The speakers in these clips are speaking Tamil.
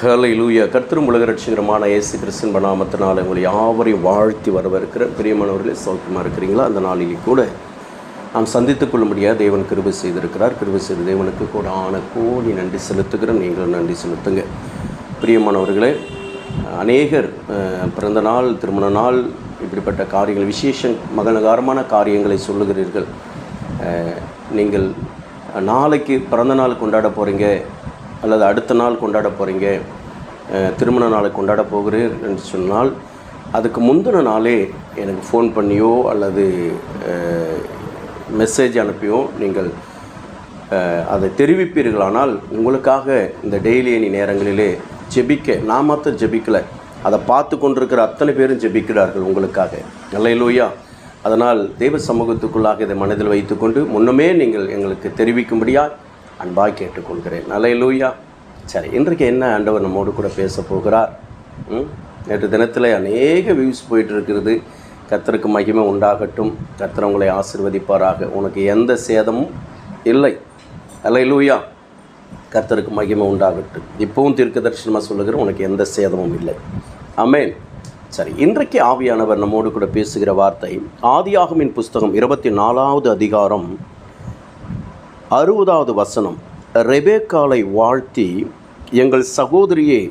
ஹலை லூயா கர்த்தரும் உலக ரட்சிகரமான இயேசு கிறிஸ்தன் நாமத்தினால் உங்களை யாவரையும் வாழ்த்தி வரவிருக்கிற பிரியமானவர்களே சௌக்கியமாக இருக்கிறீங்களா? அந்த நாளிலே கூட நாம் சந்தித்துக் கொள்ளும்படியாக தேவன் கிருபை செய்திருக்கிறார். கிருபை செய்த தேவனுக்கு கூட ஆன கோடி நன்றி செலுத்துகிறோம் நீங்களும் நன்றி செலுத்துங்க. பிரியமானவர்களே அநேகர் பிறந்த நாள் திருமண நாள் இப்படிப்பட்ட காரியங்கள் விசேஷ மகனகாரமான காரியங்களை சொல்லுகிறீர்கள். நீங்கள் நாளைக்கு பிறந்த நாள் கொண்டாட போகிறீங்க அல்லது அடுத்த நாள் கொண்டாட போகிறீங்க திருமண நாளை கொண்டாட போகிறேன்னு என்று சொன்னால் அதுக்கு முந்தின நாளே எனக்கு ஃபோன் பண்ணியோ அல்லது மெசேஜ் அனுப்பியோ நீங்கள் அதை தெரிவிப்பீர்களானால் உங்களுக்காக இந்த டெய்லி அணி நேரங்களிலே ஜெபிக்க நான் மாத்திரம் ஜெபிக்கலை அதை பார்த்து கொண்டிருக்கிற அத்தனை பேரும் ஜெபிக்கிறார்கள் உங்களுக்காக. நல்ல இல்லையா அதனால் தெய்வ சமூகத்துக்குள்ளாக இதை மனதில் வைத்துக்கொண்டு முன்னமே நீங்கள் எங்களுக்கு தெரிவிக்கும்படியாக அன்பாக கேட்டுக்கொள்கிறேன். நல்லையிலூயா சரி இன்றைக்கு என்ன ஆண்டவர் நம்மோடு கூட பேச போகிறார்? ம்? நேற்று தினத்தில் அநேக வியூஸ் போயிட்டு இருக்கிறது கர்த்தருக்கு மகிமை உண்டாகட்டும். கர்த்தர் உங்களை ஆசிர்வதிப்பாராக. உனக்கு எந்த சேதமும் இல்லை. அல்லையிலூயா கர்த்தருக்கு மகிமை உண்டாகட்டும். இப்பவும் தீர்க்க தரிசனமாக சொல்லுகிறேன் உனக்கு எந்த சேதமும் இல்லை. அமேன் சரி இன்றைக்கு ஆவியானவர் நம்மோடு கூட பேசுகிற வார்த்தை ஆதியாகமின் புஸ்தகம் இருபத்தி நாலாவது அதிகாரம் அறுபதாவது வசனம். ரெபேக்காலை வாழ்த்தி எங்கள் சகோதரியே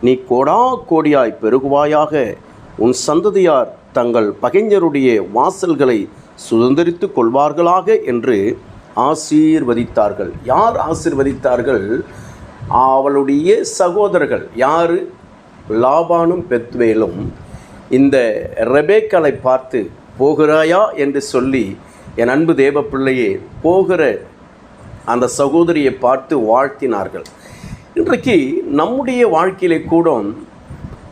நீ கோடா கோடியாய் பெருகுவாயாக. உன் சந்ததியார் தங்கள் பகைஞருடைய வாசல்களை சுதந்திரித்து கொள்வார்களாக என்று ஆசீர்வதித்தார்கள். யார் ஆசீர்வதித்தார்கள்? அவளுடைய சகோதரர்கள். யார்? லாபானும் பெத்வேலும். இந்த ரெபேக்கலை பார்த்து போகிறாயா? என்று சொல்லி என் அன்பு தேவ பிள்ளையே போகிற அந்த சகோதரியை பார்த்து வாழ்த்தினார்கள். இன்றைக்கு நம்முடைய வாழ்க்கையிலே கூட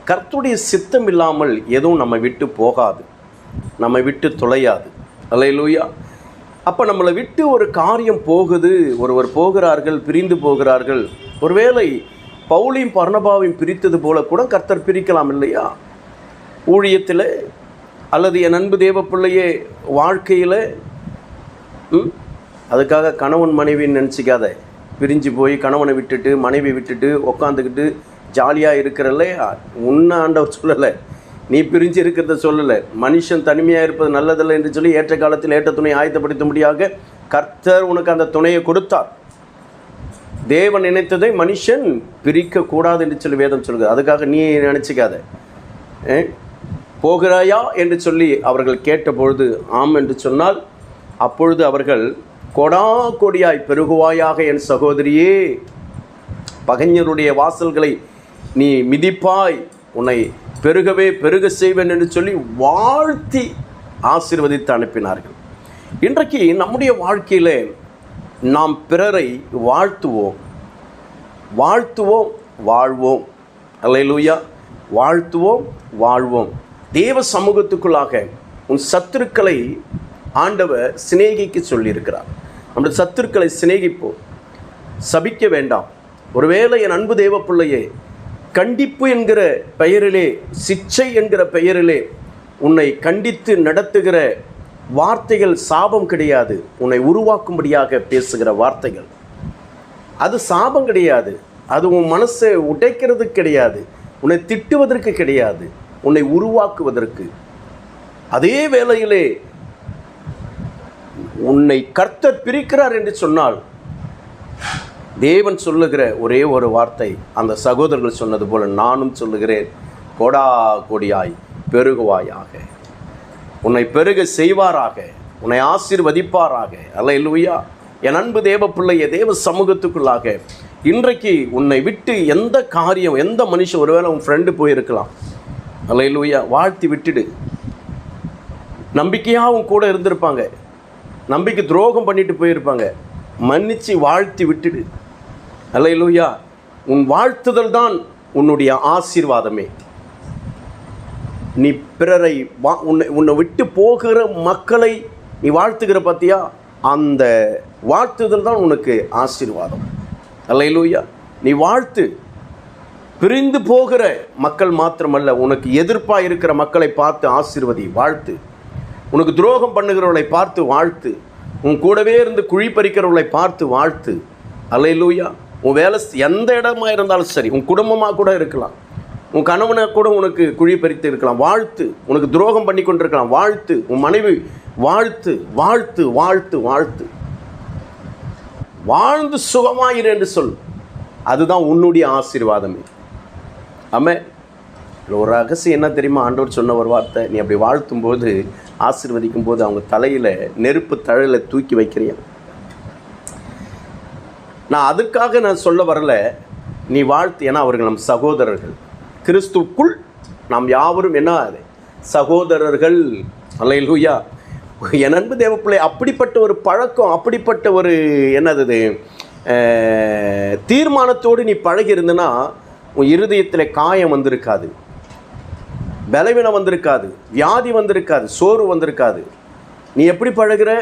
கர்த்துடைய சித்தம் இல்லாமல் எதுவும் நம்ம விட்டு போகாது. நம்மை விட்டு தொலையாது. அலையலூயா அப்போ நம்மளை விட்டு ஒரு காரியம் போகுது ஒருவர் போகிறார்கள் பிரிந்து போகிறார்கள். ஒருவேளை பவுலையும் பர்ணபாவையும் பிரித்தது போல கூட கர்த்தர் பிரிக்கலாம் இல்லையா? ஊழியத்தில் அல்லது என் அன்பு தேவ பிள்ளையே வாழ்க்கையில் ம்? அதுக்காக கணவன் மனைவின்னு நினச்சிக்காத. பிரிஞ்சு போய் கணவனை விட்டுட்டு மனைவி விட்டுட்டு உக்காந்துக்கிட்டு ஜாலியாக இருக்கிறல்ல உன்னை ஆண்டவர் சொல்லலை. நீ பிரிஞ்சு இருக்கிறத சொல்லலை. மனுஷன் தனிமையாக இருப்பது நல்லதில்லை என்று சொல்லி ஏற்ற காலத்தில் ஏற்ற துணை ஆயத்தப்படுத்தும்படியாக கர்த்தர் உனக்கு அந்த துணையை கொடுத்தார். தேவன் நினைத்ததை மனுஷன் பிரிக்கக்கூடாது என்று சொல்லி வேதம் சொல்கிறது அதுக்காக நீ நினச்சிக்காத. போகிறாயா என்று சொல்லி அவர்கள் கேட்டபொழுது ஆம் என்று சொன்னால் அப்பொழுது அவர்கள் கொடா கொடியாய் பெருகுவாயாக என் சகோதரியே. பகைஞருடைய வாசல்களை நீ மிதிப்பாய். உன்னை பெருகவே பெருக செய்வேன் என்று சொல்லி வாழ்த்தி ஆசீர்வதித்து அனுப்பினார்கள். இன்றைக்கு நம்முடைய வாழ்க்கையில் நாம் பிறரை வாழ்த்துவோம். வாழ்த்துவோம் வாழ்வோம். அல்லேலூயா. வாழ்த்துவோம் வாழ்வோம். தேவ சமூகத்துக்குள்ளாக உன் சத்துருக்களை ஆண்டவர் சிநேகிக்க சொல்லியிருக்கிறார். நம்முடைய சத்துருக்களை சிநேகிப்போம். சபிக்க வேண்டாம். ஒருவேளை என் அன்பு தேவ பிள்ளையே கண்டிப்பு என்கிற பெயரிலே சிச்சை என்கிற பெயரிலே உன்னை கண்டித்து நடத்துகிற வார்த்தைகள் சாபம் கிடையாது. உன்னை உருவாக்கும்படியாக பேசுகிற வார்த்தைகள். அது சாபம் கிடையாது. அது உன் மனசை உடைக்கிறது கிடையாது. உன்னை திட்டுவதற்கு கிடையாது. உன்னை உருவாக்குவதற்கு. அதே வேளையிலே உன்னை கர்த்தர் பிரிக்கிறார் என்று சொன்னால் தேவன் சொல்லுகிற ஒரே ஒரு வார்த்தை அந்த சகோதரர்கள் சொன்னது போல நானும் சொல்லுகிறேன் கொடா கொடியாய் பெருகுவாயாக. உன்னை பெருக செய்வாராக உன்னை ஆசீர்வதிப்பாராக. அல்ல இல்லையா என் அன்பு தேவ பிள்ளைய தேவ சமூகத்துக்குள்ளாக இன்றைக்கு உன்னை விட்டு எந்த காரியம் எந்த மனுஷன் ஒருவேளை உன் ஃப்ரெண்டு போயிருக்கலாம். அல்ல இல்லையா வாழ்த்தி விட்டுடு. நம்பிக்கையாக உன் கூட இருந்திருப்பாங்க. நம்பிக்கை துரோகம் பண்ணிட்டு போயிருப்பாங்க. மன்னிச்சு வாழ்த்தி விட்டுடு. அல்ல இல்லையா உன் வாழ்த்துதல் தான் உன்னுடைய ஆசீர்வாதமே. நீ பிறரை வா உன்னை உன்னை விட்டு போகிற மக்களை நீ வாழ்த்துக்கிற பார்த்தியா அந்த வாழ்த்துதல் தான் உனக்கு ஆசீர்வாதம். அல்லையிலூயா நீ வாழ்த்து. பிரிந்து போகிற மக்கள் மாத்திரமல்ல உனக்கு எதிர்ப்பாக இருக்கிற மக்களை பார்த்து ஆசிர்வதி வாழ்த்து. உனக்கு துரோகம் பண்ணுகிறவர்களை பார்த்து வாழ்த்து. உன் கூடவே இருந்து குழி பறிக்கிறவர்களை பார்த்து வாழ்த்து. அலையிலூயா உன் வேலை எந்த இடமா இருந்தாலும் சரி உன் குடும்பமாக கூட இருக்கலாம். உன் கணவனை கூட உனக்கு குழி பறித்து இருக்கலாம். வாழ்த்து. உனக்கு துரோகம் பண்ணி கொண்டிருக்கலாம். வாழ்த்து. உன் மனைவி வாழ்த்து வாழ்த்து வாழ்த்து வாழ்த்து. வாழ்ந்து சுகமாயிரு என்று சொல். அதுதான் உன்னுடைய ஆசீர்வாதமே. ஆமே இதுல ஒரு ரகசியம் என்ன தெரியுமா? ஆண்டவர் சொன்ன ஒரு வார்த்தை நீ அப்படி வாழ்த்தும் போது ஆசீர்வதிக்கும் போது அவங்க தலையில் நெருப்பு தழலை தூக்கி வைக்கிறேன் நான் அதுக்காக நான் சொல்ல வரல. நீ வாழ்த்து ஏன்னா அவர்கள் நம் சகோதரர்கள். கிறிஸ்துக்குள் நாம் யாவரும் என்ன? சகோதரர்கள். அல்லையா என் அன்பு தேவப்பிள்ளை அப்படிப்பட்ட ஒரு பழக்கம் அப்படிப்பட்ட ஒரு என்னது இது? தீர்மானத்தோடு நீ பழகி இருந்தனா உன் இருதயத்தில் காயம் வந்திருக்காது. பலவீனம் வந்திருக்காது வியாதி வந்திருக்காது சோறு வந்திருக்காது. நீ எப்படி பழகுற?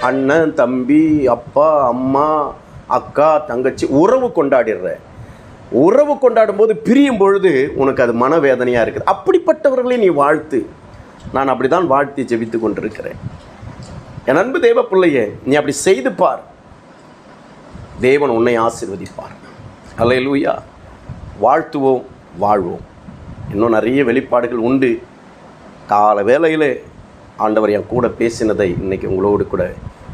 அண்ணன் தம்பி அப்பா அம்மா அக்கா தங்கச்சி உறவு கொண்டாடிடுற. உறவு கொண்டாடும் போது பிரியும் பொழுது உனக்கு அது மனவேதனையாக இருக்குது. அப்படிப்பட்டவர்களை நீ வாழ்த்து. நான் அப்படி தான் வாழ்த்தி ஜெபித்து கொண்டிருக்கிறேன். என் அன்பு தேவ பிள்ளையே நீ அப்படி செய்து பார். தேவன் உன்னை ஆசிர்வதிப்பார். அல்லேலூயா வாழ்த்துவோம் வாழ்வோம். இன்னும் நிறைய வெளிப்பாடுகள் உண்டு. கால வேளையில் ஆண்டவர் என் கூட பேசினதை இன்றைக்கி உங்களோடு கூட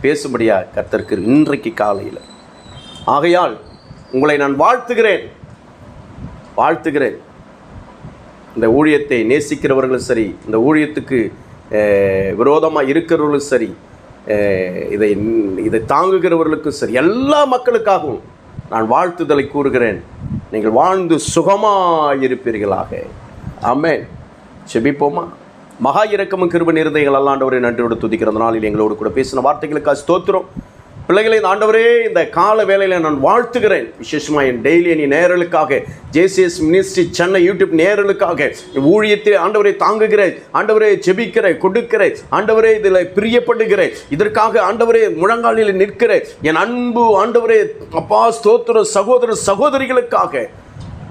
பேசும்படியாக கர்த்தருக்கு இன்றைக்கு காலையில். ஆகையால் உங்களை நான் வாழ்த்துகிறேன். வாழ்த்துகிறேன். இந்த ஊழியத்தை நேசிக்கிறவர்களும் சரி இந்த ஊழியத்துக்கு விரோதமாக இருக்கிறவர்களும் சரி இதை இதை தாங்குகிறவர்களுக்கும் சரி எல்லா மக்களுக்காகவும் நான் வாழ்த்துதலை கூறுகிறேன். நீங்கள் வாழ்ந்து சுகமாக இருப்பீர்களாக ஆமென். செபிப்போமா? மகா இரக்கமும் கிருப எங்கள் அல்லாண்டவரை நன்றியோடு துதிக்கிற நாளில் எங்களோடு கூட பேசின வார்த்தைகளுக்காக ஸ்தோத்திரம். பிள்ளைகளை இந்த ஆண்டவரே இந்த கால வேலையில் நான் வாழ்த்துகிறேன். விசேஷமாக என் டெய்லி நீ நேரலுக்காக ஜேசிஎஸ் மினிஸ்ட்ரி சென்னை யூடியூப் நேரலுக்காக ஊழியத்தை ஆண்டவரை தாங்குகிற ஆண்டவரே ஜெபிக்கிற கொடுக்கிற ஆண்டவரே இதில் பிரியப்படுகிற இதற்காக ஆண்டவரே முழங்காலில் நிற்கிற என் அன்பு ஆண்டவரே அப்பா ஸ்தோத்திர சகோதர சகோதரிகளுக்காக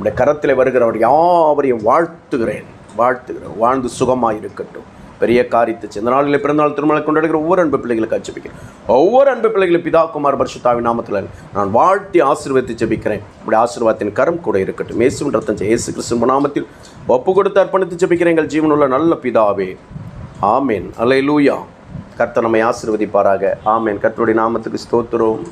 உடைய கரத்தில் வருகிறவர் யாவரையும் வாழ்த்துகிறேன் வாழ்த்துகிறேன். வாழ்ந்து சுகமாக இருக்கட்டும் பெரிய காரியத்தை இந்த நாளில் பிறந்தநாள் திருமணம் கொண்டாடுகிற ஒவ்வொரு அன்பு பிள்ளைகளுக்கு அச்சபிக்கிறேன் ஒவ்வொரு அன்பு பிள்ளைகளும் பிதா குமார் பரிசுத்தாவின் நாமத்தில் நான் வாழ்த்தி ஆசீர்வதித்து ஜபிக்கிறேன். இப்படி ஆசீர்வாதத்தின் கரம் கூட இருக்கட்டும். ஏசு ரத்தம் இயேசு கிறிஸ்துவ நாமத்தில் ஒப்பு கொடுத்து அர்ப்பணித்து ஜபிக்கிறேன் எங்கள் ஜீவனுள்ள நல்ல பிதாவே. ஆமேன். அலை லூயா கர்த்த நம்மை ஆசிர்வதிப்பாராக. ஆமேன். கர்த்தருடைய நாமத்துக்கு ஸ்தோத்திரம்.